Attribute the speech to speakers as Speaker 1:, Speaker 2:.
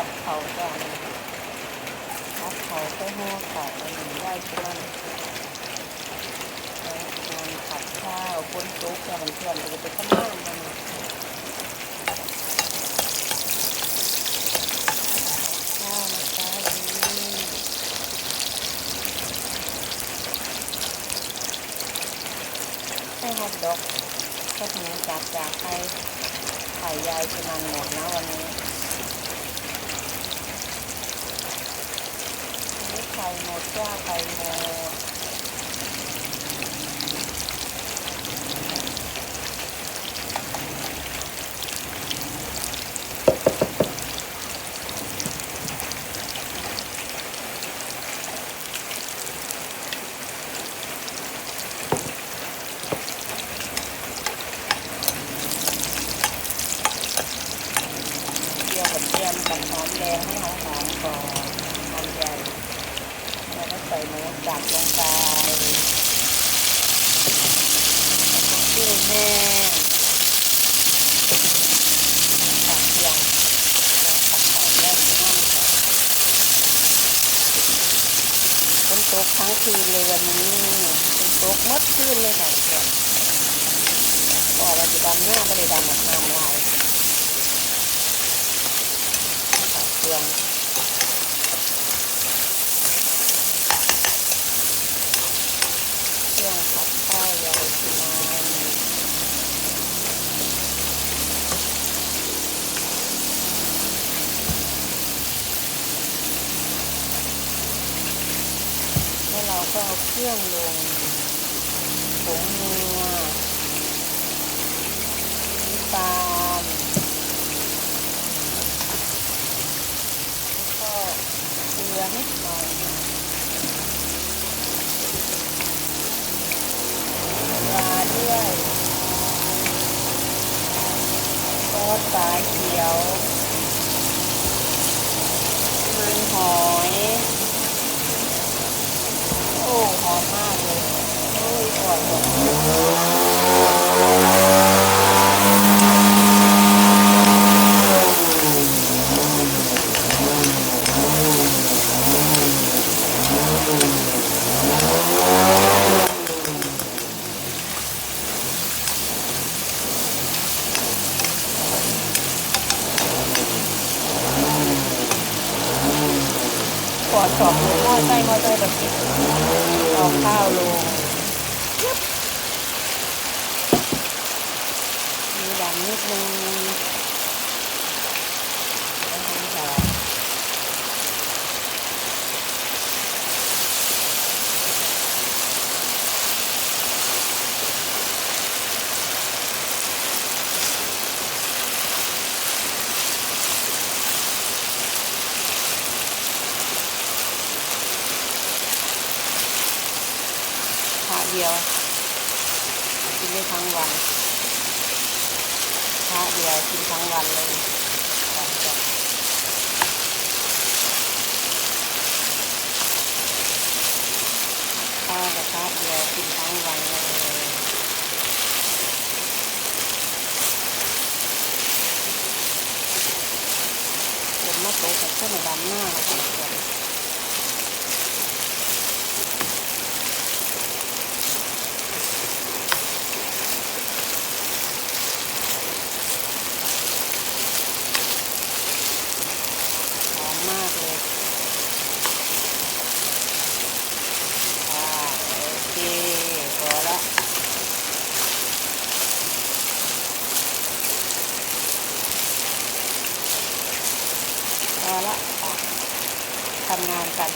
Speaker 1: พับเขาจ้ะพับเขาไปห่อเขาอันนี้ได้ชวนได้ชวนผัดข้าวคนจุกจ้ะมันเพื่อนๆจะไปทำงานกันข้าวนะคะนี่ไส้ฮอทดอกก็ถึงจับจากไข่ไข่ยายชนันหมดนะวันนี้ นี่ไข่ หมดจ้าไข่หมดเกี่ยวกับเทียมกับหอมแดงให้หอมๆก่อนหอมใหญ่ แล้วก็ ใส่หมูสับลงไปแล้งแห้งตักยงแล้วผัดไข่ย่างที่นั่นค่ะฝนตกทั้งคืนเลยวันนี้ฝนตกมดคืนเลยค่ะเพื่อนบอกว่าจะดำหน้าไม่ได้ดำแบบน้ำลายตักเครื่อง เครื่องผัดข้าวยายสุนานแล้วเรา ก็เอาเครื่องลงผงนัวน้ำตาลแล้วก็เกลือนิดหน่อยปลาด้วยซอสสายเขียวมันหอย โอ้หอมมากเลยโอ้ยอร่อยจังกอ ดสอบหมูหม้อไส้หม้อไส้แบบนี้เอาข้าวลงยึบมีดำนิดนึงแล้วทำหอมพระ เดียว กินได้ทั้งวันพระเดียวกินทั้งวันเลยข้าวกับพระเดียวกินทั้งวันเลยเห็นมาโตกับข้าวดำหน้าแล้วกันเพื่อน หอมมากเลยอ่าโอเคพอละพ อละอะทำงานกัน